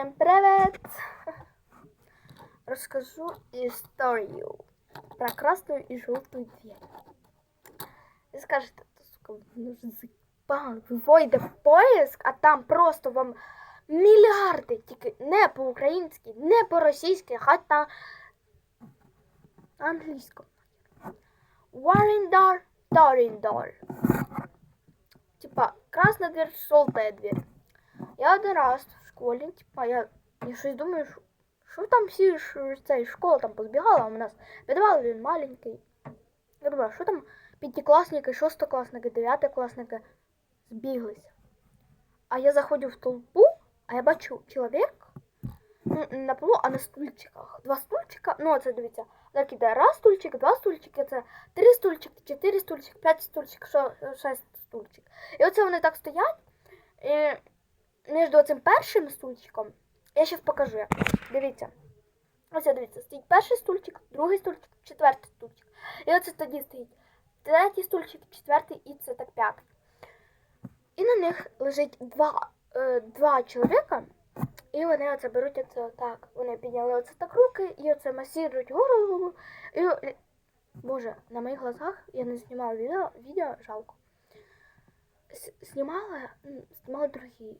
Всем привет! Расскажу историю про красную и желтую дверь. И скажете, сука, ну же заебал, ви в поиск, а там просто вам мільярди, тільки не по-українськи, не по-російськи, хоч на англійському. Warrendar, Torindor. Типа, красная дверь, желтая дверь. Я один раз школі, типа, я, я щось думаю, що, що там всі цей школа там позбігала, у нас підвал він маленький. Я думаю, що там п'ятикласники, шостокласники, дев'ятикласники збіглися. А я заходжу в толпу, а я бачу чоловік на полу, а на стульчиках. Два стульчика, ну це дивіться, так іде раз стульчик, два стульчики, це три стульчики, чотири стульчики, п'ять стульчик, шо- шесть стульчик. І оце вони так стоять. І між цим першим стульчиком, я ще покажу. Дивіться. Ось дивіться, стоїть перший стульчик, другий стульчик, четвертий стульчик. І оце тоді стоїть третій стульчик, четвертий і це так п'ятий. І на них лежить два, е, два чоловіка, і вони оце беруть оце отак. Вони підняли оце так руки, і оце масірують голову. І, Боже, на моїх глазах я не знімала відео, відео жалко. Знімала, м, знімала другі.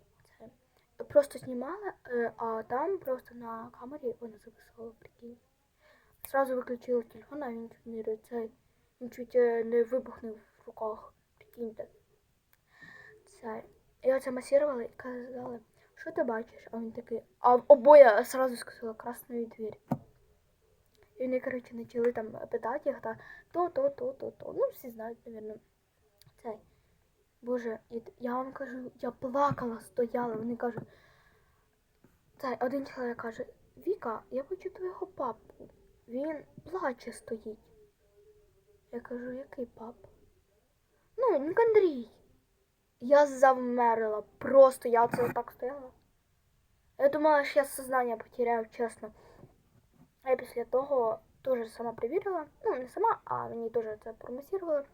Це. Просто знімала, е, а там просто на камері вона записала, прикинь. Сразу виключила телефон, а він не цей. Він чуть е, не вибухнув в руках. Прикиньте. Це. І оце масірували і казали, що ти бачиш? А він такий, а обоє сразу сказала красну двір. І вони, коротше, почали там питати їх, та то, то, то, то, то. Ну, всі знають, мабуть. Цей. Боже, я вам кажу, я плакала, стояла. Вони кажуть. Цей один чоловік каже, Віка, я бачу твого папу. Він плаче стоїть. Я кажу, який папа? Ну, він Андрій. Я завмерла. Просто я це так стояла. Я думала, що я сознання потеряю, чесно. А я після того теж сама перевірила. Ну, не сама, а мені теж це промасірували.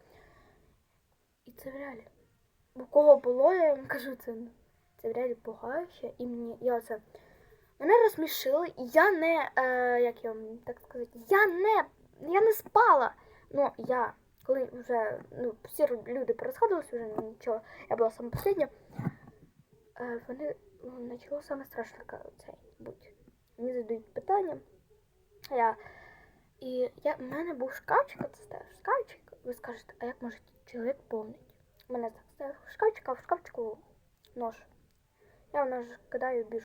І це в реалі. У кого було, я вам кажу, це, це в реалі пугающе. І мені я це. Мене розсмішили, і я не, е, як я вам так сказати, я не, я не спала. Ну, я, коли вже ну, всі люди порозходились, вже нічого, я була саме последня, е, вони ну, почало саме страшне цей бути. Мені задають питання. Я, і я, в мене був шкафчик, це шкафчик. Ви скажете, а як може чоловік повнить? Мене в шкафчика, в шкафчику нож. Я в нож кидаю біжу.